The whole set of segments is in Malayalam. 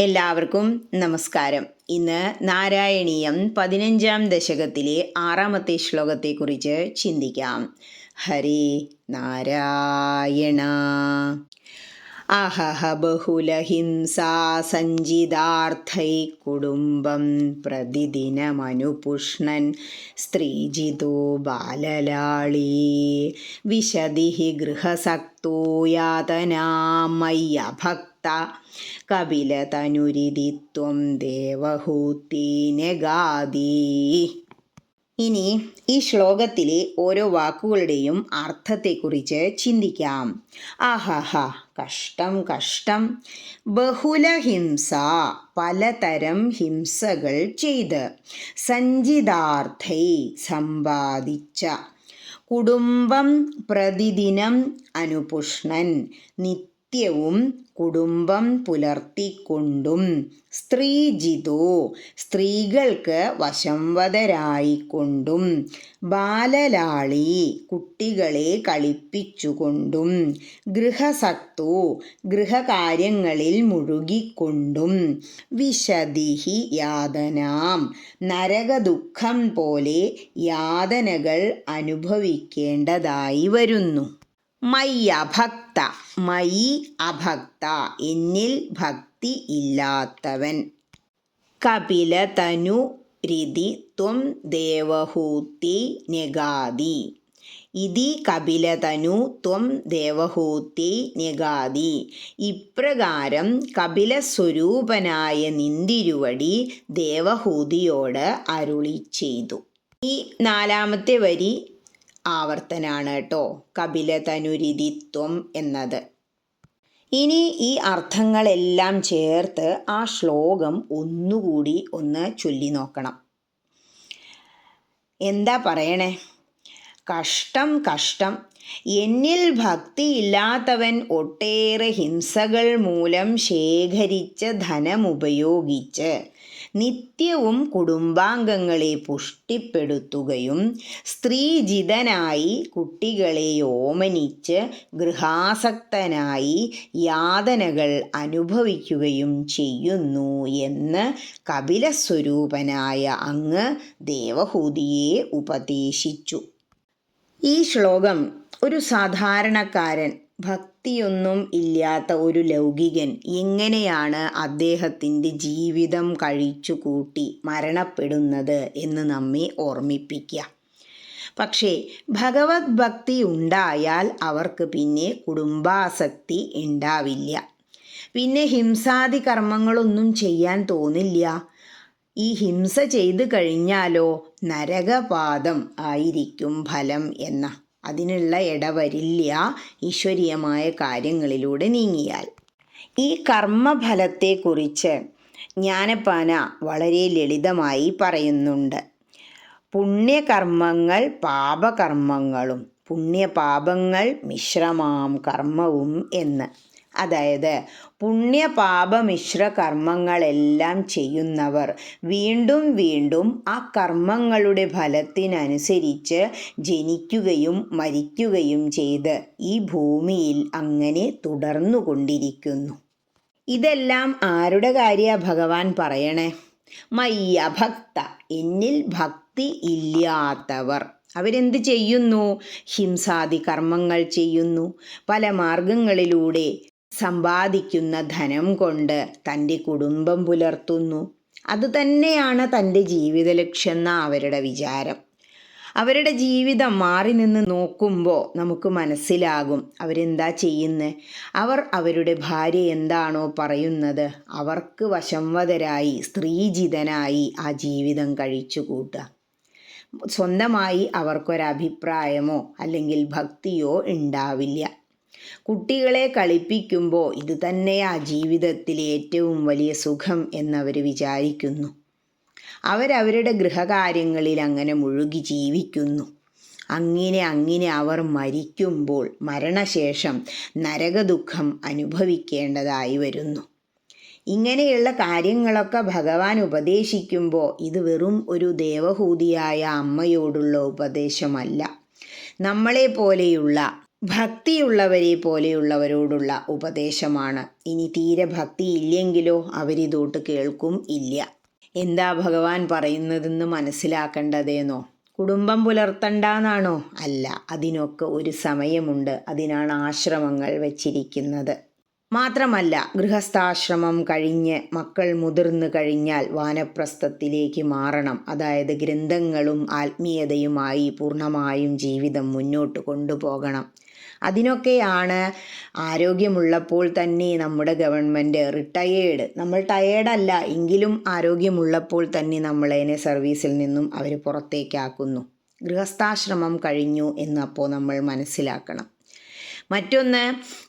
എല്ലാവർക്കും നമസ്കാരം. ഇന്ന് നാരായണീയം പതിനഞ്ചാം ദശകത്തിലെ ആറാമത്തെ ശ്ലോകത്തെക്കുറിച്ച് ചിന്തിക്കാം. ഹരി നാരായണ. അഹഹ ബഹുലഹിംസാ സഞ്ചിതാർത്ഥൈ കുടുംബം പ്രതിദിനമനുപുഷ്ണൻ സ്ത്രീജിതോ ബാലലാളീ. വിശതി ഗൃഹസക്തോ യാതനാമയ്യഭക്ത കപിലതനുരിതിത്വം ദേവഹൂത്തീനഗാദീ ഇനി ഈ ശ്ലോകത്തിലെ ഓരോ വാക്കുകളുടെയും അർത്ഥത്തെക്കുറിച്ച് ചിന്തിക്കാം. ആഹാഹ കഷ്ടം കഷ്ടം. ബഹുല ഹിംസ പലതരം ഹിംസകൾ ചെയ്ത്. സഞ്ചിതാർത്ഥൈ സമ്പാദിച്ച. കുടുംബം പ്രതിദിനം അനുപുഷ്ണൻ. നിത്യവും കുടുംബം പുലർത്തിക്കൊണ്ടും സ്ത്രീജിതോ സ്ത്രീകൾക്ക് വശംവതരായിക്കൊണ്ടും ബാലലാളി കുട്ടികളെ കളിപ്പിച്ചുകൊണ്ടും ഗൃഹസക്തോ ഗൃഹകാര്യങ്ങളിൽ മുഴുകിക്കൊണ്ടും വിശദിഹി യാതനാം. നരകദുഃഖം പോലെ യാതനകൾ അനുഭവിക്കേണ്ടതായി വരുന്നു. മയ്യഭക്ത മയി അഭക്ത എന്നിൽ ഭക്തി ഇല്ലാത്തവൻ. കപില തനു രിതി ത്വം ദേവഹൂത്തി നെഗാദി ഇതി കപിലതനു ത്വം ദേവഹൂത്തി നെഗാദി ഇപ്രകാരം കപിലസ്വരൂപനായ നിന്തിരുവടി ദേവഹൂതിയോട് അരുളി ചെയ്തു. ഈ നാലാമത്തെ വരി ആവർത്തനാണ് കേട്ടോ കപിലതനുരിതിത്വം എന്നത്. ഇനി ഈ അർത്ഥങ്ങളെല്ലാം ചേർത്ത് ആ ശ്ലോകം ഒന്നുകൂടി ഒന്ന് ചൊല്ലി നോക്കണം. എന്താ പറയണേ? കഷ്ടം കഷ്ടം. എന്നിൽ ഭക്തിയില്ലാത്തവൻ ഒട്ടേറെ ഹിംസകൾ മൂലം ശേഖരിച്ച ധനമുപയോഗിച്ച് നിത്യവും കുടുംബാംഗങ്ങളെ പുഷ്ടിപ്പെടുത്തുകയും സ്ത്രീജിതനായി കുട്ടികളെ ഓമനിച്ച് ഗൃഹാസക്തനായി യാതനകൾ അനുഭവിക്കുകയും ചെയ്യുന്നു എന്ന് കപിലസ്വരൂപനായ അങ്ങ് ദേവഹൂതിയെ ഉപദേശിച്ചു. ഈ ശ്ലോകം ഒരു സാധാരണക്കാരൻ ഭക്തിയൊന്നും ഇല്ലാത്ത ഒരു ലൗകികൻ എങ്ങനെയാണ് അദ്ദേഹത്തിന്റെ ജീവിതം കഴിച്ചു കൂട്ടി മരണപ്പെടുന്നത് എന്ന് നമ്മെ ഓർമ്മിപ്പിക്കുക. പക്ഷേ ഭഗവത് ഭക്തി ഉണ്ടായാൽ അവർക്ക് പിന്നെ കുടുംബാസക്തി ഉണ്ടാവില്ല. പിന്നെ ഹിംസാദി കർമ്മങ്ങളൊന്നും ചെയ്യാൻ തോന്നില്ല. ഈ ഹിംസ ചെയ്തു കഴിഞ്ഞാലോ നരകപാദം ആയിരിക്കും ഫലം എന്ന അതിനുള്ള ഇടവരില്ല ഈശ്വരീയമായ കാര്യങ്ങളിലൂടെ നീങ്ങിയാൽ. ഈ കർമ്മഫലത്തെക്കുറിച്ച് ജ്ഞാനപ്പാന വളരെ ലളിതമായി പറയുന്നുണ്ട്. പുണ്യകർമ്മങ്ങൾ പാപകർമ്മങ്ങളും പുണ്യപാപങ്ങൾ മിശ്രമാം കർമ്മവും എന്ന്. അതായത് പുണ്യപാപമിശ്ര കർമ്മങ്ങളെല്ലാം ചെയ്യുന്നവർ വീണ്ടും വീണ്ടും ആ കർമ്മങ്ങളുടെ ഫലത്തിനനുസരിച്ച് ജനിക്കുകയും മരിക്കുകയും ചെയ്ത് ഈ ഭൂമിയിൽ അങ്ങനെ തുടർന്നുകൊണ്ടിരിക്കുന്നു. ഇതെല്ലാം ആരുടെ കാര്യ ഭഗവാൻ പറയണേ? മയ്യ ഭക്ത എന്നിൽ ഭക്തി ഇല്ലാത്തവർ. അവരെന്ത് ചെയ്യുന്നു? ഹിംസാദി കർമ്മങ്ങൾ ചെയ്യുന്നു. പല മാർഗങ്ങളിലൂടെ സമ്പാദിക്കുന്ന ധനം കൊണ്ട് തന്റെ കുടുംബം പുലർത്തുന്നു. അതുതന്നെയാണ് തന്റെ ജീവിത ലക്ഷ്യമെന്ന അവരുടെ വിചാരം. അവരുടെ ജീവിതം മാറി നിന്ന് നോക്കുമ്പോൾ നമുക്ക് മനസ്സിലാകും അവരെന്താ ചെയ്യുന്നത് അവർ അവരുടെ ഭാര്യ എന്താണോ പറയുന്നത്. അവർക്ക് വശംവതരായി സ്ത്രീജിതനായി ആ ജീവിതം കഴിച്ചു കൂട്ടുക. സ്വന്തമായി അവർക്കൊരഭിപ്രായമോ അല്ലെങ്കിൽ ഭക്തിയോ ഉണ്ടാവില്ല. കുട്ടികളെ കളിപ്പിക്കുമ്പോൾ ഇത് തന്നെയാ ജീവിതത്തിലെ ഏറ്റവും വലിയ സുഖം എന്നവർ വിചാരിക്കുന്നു. അവരവരുടെ ഗൃഹകാര്യങ്ങളിൽ അങ്ങനെ മുഴുകി ജീവിക്കുന്നു. അങ്ങനെ അങ്ങനെ അവർ മരിക്കുമ്പോൾ മരണശേഷം നരകദുഃഖം അനുഭവിക്കേണ്ടതായി വരുന്നു. ഇങ്ങനെയുള്ള കാര്യങ്ങളൊക്കെ ഭഗവാൻ ഉപദേശിക്കുമ്പോൾ ഇത് വെറും ഒരു ദേവഹൂതിയായ അമ്മയോടുള്ള ഉപദേശമല്ല. നമ്മളെ പോലെയുള്ള ഭക്തിയുള്ളവരെ പോലെയുള്ളവരോടുള്ള ഉപദേശമാണ്. ഇനി തീരെ ഭക്തി ഇല്ലെങ്കിലോ അവരിതോട്ട് കേൾക്കും ഇല്ല. എന്താ ഭഗവാൻ പറയുന്നതെന്ന് മനസ്സിലാക്കേണ്ടതേന്നോ? കുടുംബം പുലർത്തണ്ടെന്നാണോ? അല്ല അതിനൊക്കെ ഒരു സമയമുണ്ട്. അതിനാണ് ആശ്രമങ്ങൾ വച്ചിരിക്കുന്നത്. മാത്രമല്ല ഗൃഹസ്ഥാശ്രമം കഴിഞ്ഞ് മക്കൾ മുതിർന്നു കഴിഞ്ഞാൽ വാനപ്രസ്ഥത്തിലേക്ക് മാറണം. അതായത് ഗ്രന്ഥങ്ങളും ആത്മീയതയുമായി പൂർണമായും ജീവിതം മുന്നോട്ട് കൊണ്ടുപോകണം. അതിനൊക്കെയാണ് ആരോഗ്യമുള്ളപ്പോൾ തന്നെ നമ്മുടെ ഗവൺമെന്റ് റിട്ടയേർഡ് നമ്മൾ ടയേർഡല്ല എങ്കിലും ആരോഗ്യമുള്ളപ്പോൾ തന്നെ നമ്മളതിനെ സർവീസിൽ നിന്നും അവർ പുറത്തേക്കാക്കുന്നു. ഗൃഹസ്ഥാശ്രമം കഴിഞ്ഞു എന്നപ്പോൾ നമ്മൾ മനസ്സിലാക്കണം. മറ്റൊന്ന്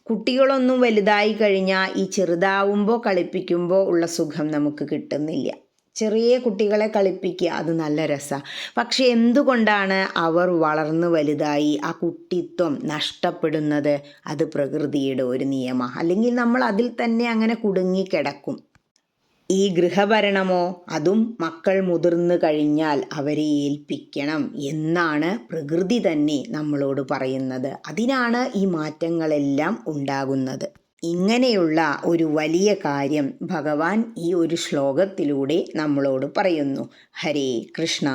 കുട്ടികളൊന്നും വലുതായി കഴിഞ്ഞാൽ ഈ ചെറുതാവുമ്പോൾ കളിപ്പിക്കുമ്പോൾ ഉള്ള സുഖം നമുക്ക് കിട്ടുന്നില്ല. ചെറിയ കുട്ടികളെ കളിപ്പിക്കുക അത് നല്ല രസമാണ് പക്ഷെ എന്തുകൊണ്ടാണ് അവർ വളർന്നു വലുതായി ആ കുട്ടിത്വം നഷ്ടപ്പെടുന്നത്? അത് പ്രകൃതിയുടെ ഒരു നിയമമാണ് അല്ലെങ്കിൽ നമ്മൾ അതിൽ തന്നെ അങ്ങനെ കുടുങ്ങിക്കിടക്കും. ഈ ഗൃഹഭരണമോ അതും മക്കൾ മുതിർന്നു കഴിഞ്ഞാൽ അവരെ ഏൽപ്പിക്കണം എന്നാണ് പ്രകൃതി തന്നെ നമ്മളോട് പറയുന്നത്. അതിനാണ് ഈ മാറ്റങ്ങളെല്ലാം ഉണ്ടാകുന്നത്. ഇങ്ങനെയുള്ള ഒരു വലിയ കാര്യം ഭഗവാൻ ഈ ഒരു ശ്ലോകത്തിലൂടെ നമ്മളോട് പറയുന്നു. ഹരേ കൃഷ്ണ.